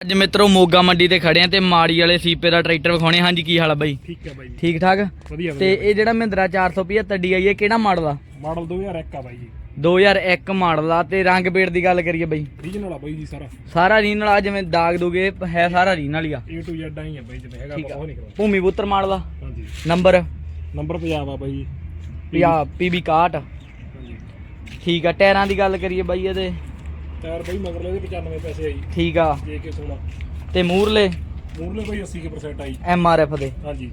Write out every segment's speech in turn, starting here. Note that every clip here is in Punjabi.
ਅੱਜ ਮਿੱਤਰੋ ਮੋਗਾ ਮੰਡੀ ਤੇ ਖੜੇ ਆ ਤੇ ਮਾੜੀ ਵਾਲੇ ਸੀਪੇ ਦਾ ਟਰੈਕਟਰ ਵਿਖਾਉਣੇ ਹਾਂਜੀ ਕੀ ਹਾਲ ਆ ਬਾਈ? ਠੀਕ ਹੈ ਬਾਈ। ਠੀਕ ਠਾਕ? ਵਧੀਆ ਤੇ ਇਹ ਜਿਹੜਾ ਮਹਿੰਦਰਾ 475 DI ਇਹ ਕਿਹੜਾ ਮਾਡਲ ਆ? ਮਾਡਲ 2001 ਆ ਬਾਈ ਜੀ। 2001 ਮਾਡਲ ਆ ਤੇ ਰੰਗ ਪੇੜ ਦੀ ਗੱਲ ਕਰੀਏ ਬਾਈ। ਰੀਜਨਲ ਆ ਬਾਈ ਜੀ ਸਾਰਾ। ਸਾਰਾ ਰੀਨਲ ਆ ਜਿਵੇਂ ਦਾਗ ਦੂਗੇ ਹੈ ਸਾਰਾ ਰੀਨਲ ਹੀ ਆ। A to Z ਹੀ ਆ ਬਾਈ ਜਿਵੇਂ ਹੈਗਾ ਆਪਾਂ ਉਹ ਨਹੀਂ ਕਰਾਉਂਦੇ ਭੂਮੀ ਪੁੱਤਰ ਮਾਡਲ ਆ। ਹਾਂਜੀ। ਨੰਬਰ? ਨੰਬਰ ਪੰਜਾਬ ਆ ਬਾਈ ਜੀ। ਪਿਆ PB 61 ਹਾਂਜੀ। ਠੀਕ ਆ ਟਾਇਰਾਂ ਦੀ ਗੱਲ ਕਰੀਏ ਬਾਈ ਇਹਦੇ। ਟਾਇਰ ਬਾਈ ਮਗਰਲੇ ਦੇ 95 ਪੈਸੇ ਆ ਜੀ ਠੀਕ ਆ। ਜੇ ਕੇ 16 ਤੇ ਮੂਰਲੇ? ਮੂਰਲੇ ਬਾਈ 80% ਆਈ। MRF ਦੇ। ਹਾਂਜੀ।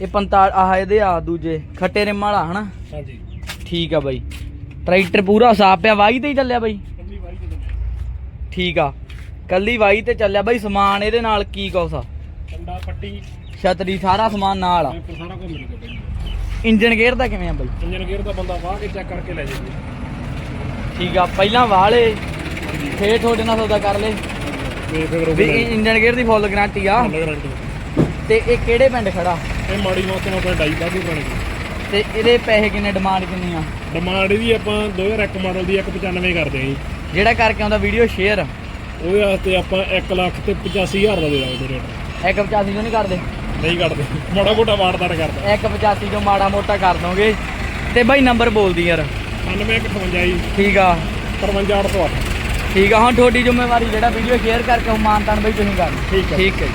ਇਹ 45 ਆਹ ਇਹਦੇ ਆ ਦੂਜੇ। ਖੱਟੇ ਰਿਮ ਵਾਲਾ ਹਨਾ? ਹਾਂਜੀ। ਠੀਕ ਆ ਬਾਈ। ਟਰੈਕਟਰ ਪੂਰਾ ਸਾਫ਼ ਪਿਆ ਵਾਈ ਤੇ ਹੀ ਚੱਲਿਆ ਬਾਈ? ਠੀਕ ਆ। ਕੱਲੀ ਵਾਈ ਤੇ ਚੱਲਿਆ ਬਾਈ ਸਮਾਨ ਇਹਦੇ ਨਾਲ ਕੀ ਕੁਛ ਆ? ਕੰਡਾ ਪੱਟੀ। ਛਤਰੀ ਸਾਰਾ ਸਮਾਨ ਨਾਲ ਆ। ਇਹ ਸਾਰਾ ਕੁਝ ਮਿਲੂਗਾ ਬਾਈ। ਇੰਜਨ ਗੇਅਰ ਦਾ ਕਿਵੇਂ ਆ ਬਾਈ? ਇੰਜਨ ਗੇਅਰ ਦਾ ਬੰਦਾ ਵਾਹ ਕੇ ਚੈੱਕ ਕਰਕੇ ਲੈ ਜਾਈਏ ਠੀਕ ਆ ਪਹਿਲਾਂ ਵਾਲੇ ਫੇਰ ਤੁਹਾਡੇ ਨਾਲ ਸੌਦਾ ਕਰ ਲੈ। ਵੀ ਇੰਜਨ ਗੇਅਰ ਦੀ ਫੁੱਲ ਗਾਰੰਟੀ ਆ। ਗਾਰੰਟੀ ਤੇ ਇਹ ਕਿਹੜੇ ਪਿੰਡ ਖੜਾ? ਇਹ ਮਾੜੀ ਮੌਤ ਨਾਲ ਡਾਈ ਬਾਗੀ ਬਣ ਗਈ। ਤੇ ਇਹਦੇ ਪੈਸੇ ਕਿੰਨੇ ਡਿਮਾਂਡ ਕਿੰਨੀ ਆ? ਡਿਮਾਂਡ ਇਹਦੀ ਆਪਾਂ 2001 ਮਾਡਲ ਦੀ 195 ਕਰਦੇ ਜੀ। ਜਿਹੜਾ ਕਰਕੇ ਆਉਂਦਾ ਵੀਡੀਓ ਸ਼ੇਅਰ ਉਹਦੇ ਵਾਸਤੇ ਆਪਾਂ 1 ਲੱਖ ਤੇ 85000 ਦਾ ਦੇ ਦਾਂਗੇ ਰੇਟ 185 ਜੋ ਨਹੀਂ ਕਰਦੇ? ਨਹੀਂ ਕੱਢਦੇ ਮਾੜਾ ਮੋਟਾ ਵਾਰਦਾਰ ਕਰਦਾ। 185 ਜੋ ਮਾੜਾ ਮੋਟਾ ਕਰ ਦੋਗੇ। ਤੇ ਬਾਈ ਨੰਬਰ ਬੋਲਦੀ ਯਾਰ। 9158 ਜੀ। ਠੀਕ ਆ। 53 ਤੋਂ 8 ਠੀਕ ਆ ਹੁਣ ਤੁਹਾਡੀ ਜ਼ਿੰਮੇਵਾਰੀ ਜਿਹੜਾ ਵੀਡੀਓ ਸ਼ੇਅਰ ਕਰਕੇ ਉਹ ਮਾਨਤਾਨ ਬਾਈ ਤੁਸੀਂ ਕਰਨਾ। ਠੀਕ ਹੈ। ਠੀਕ ਹੈ